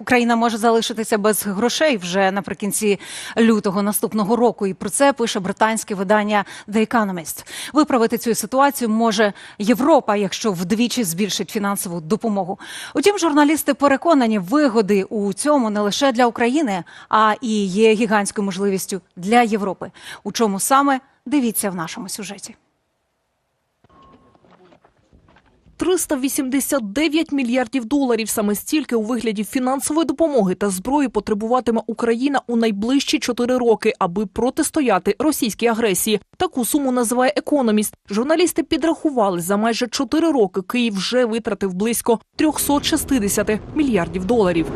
Україна може залишитися без грошей вже наприкінці лютого наступного року. І про це пише британське видання The Economist. Виправити цю ситуацію може Європа, якщо вдвічі збільшить фінансову допомогу. Утім, журналісти переконані, вигоди у цьому не лише для України, а і є гігантською можливістю для Європи. У чому саме дивіться в нашому сюжеті. 389 мільярдів доларів саме стільки у вигляді фінансової допомоги та зброї потребуватиме Україна у найближчі чотири роки, аби протистояти російській агресії. Таку суму називає економіст. Журналісти підрахували за майже чотири роки. Київ вже витратив близько 360 мільярдів доларів.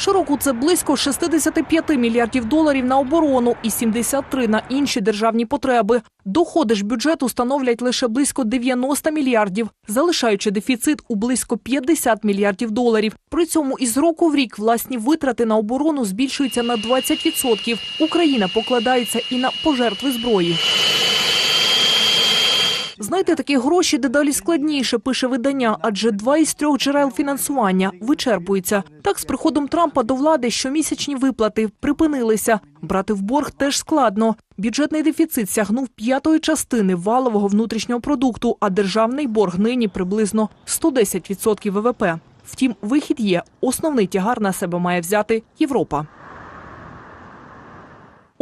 Щороку це близько 65 мільярдів доларів на оборону і 73 на інші державні потреби. Доходи ж бюджету становлять лише близько 90 мільярдів, залишаючи дефіцит у близько 50 мільярдів доларів. При цьому із року в рік власні витрати на оборону збільшуються на 20%. Україна покладається і на пожертви зброї. Знайти такі гроші дедалі складніше, пише видання, адже два із трьох джерел фінансування вичерпуються. Так, з приходом Трампа до влади щомісячні виплати припинилися. Брати в борг теж складно. Бюджетний дефіцит сягнув п'ятої частини валового внутрішнього продукту, а державний борг нині приблизно 110% ВВП. Втім, вихід є. Основний тягар на себе має взяти Європа.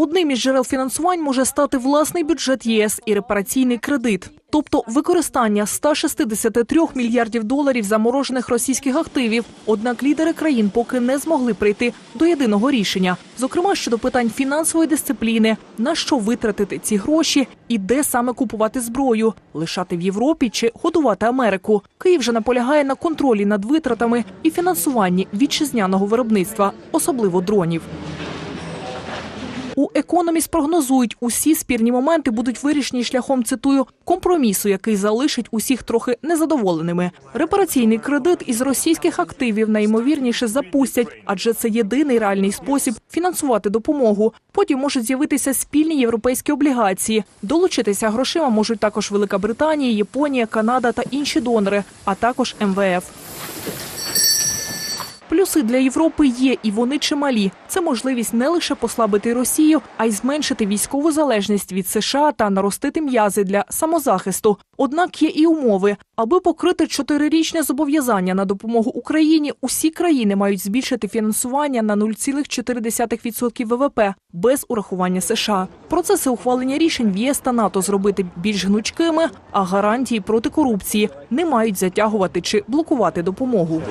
Одним із джерел фінансувань може стати власний бюджет ЄС і репараційний кредит, тобто використання 163 мільярдів доларів заморожених російських активів. Однак лідери країн поки не змогли прийти до єдиного рішення, зокрема щодо питань фінансової дисципліни, на що витратити ці гроші і де саме купувати зброю, лишати в Європі чи годувати Америку. Київ же наполягає на контролі над витратами і фінансуванні вітчизняного виробництва, особливо дронів. У економіст прогнозують, усі спірні моменти будуть вирішені шляхом цитую компромісу, який залишить усіх трохи незадоволеними. Репараційний кредит із російських активів найімовірніше запустять, адже це єдиний реальний спосіб фінансувати допомогу. Потім можуть з'явитися спільні європейські облігації. Долучитися грошима можуть також Велика Британія, Японія, Канада та інші донори, а також МВФ. Плюси для Європи є, і вони чималі. Це можливість не лише послабити Росію, а й зменшити військову залежність від США та наростити м'язи для самозахисту. Однак є і умови. Аби покрити чотирирічне зобов'язання на допомогу Україні, усі країни мають збільшити фінансування на 0,4% ВВП без урахування США. Процеси ухвалення рішень в ЄС та НАТО зробити більш гнучкими, а гарантії проти корупції не мають затягувати чи блокувати допомогу.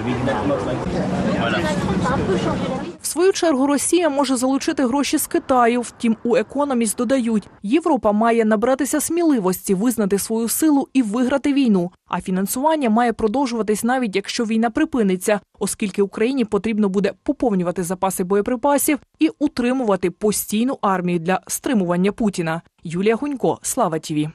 В свою чергу Росія може залучити гроші з Китаю. Втім, у економіст додають, Європа має набратися сміливості, визнати свою силу і виграти війну. А фінансування має продовжуватись навіть якщо війна припиниться, оскільки Україні потрібно буде поповнювати запаси боєприпасів і утримувати постійну армію для стримування Путіна. Юлія Гунько, Слава Тіві.